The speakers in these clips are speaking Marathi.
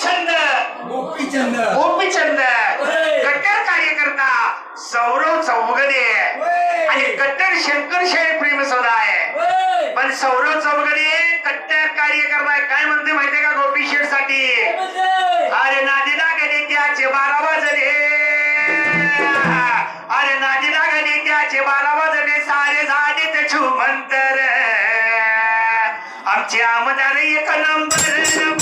छंद कट्टर कार्यकर्ता सौरव आणि कट्टर शंकर प्रेम आहे. पण सौरव कट्टर कार्यकर्ता काय म्हणते माहितीये का गोपी साठी अरे नादिदा गणे त्याचे बारा वाजले. अरे नादिदा गणे त्याचे बारा वाजले. सारे झाले ते छुमंतर. आमचे आमदार एक नंबर.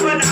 That's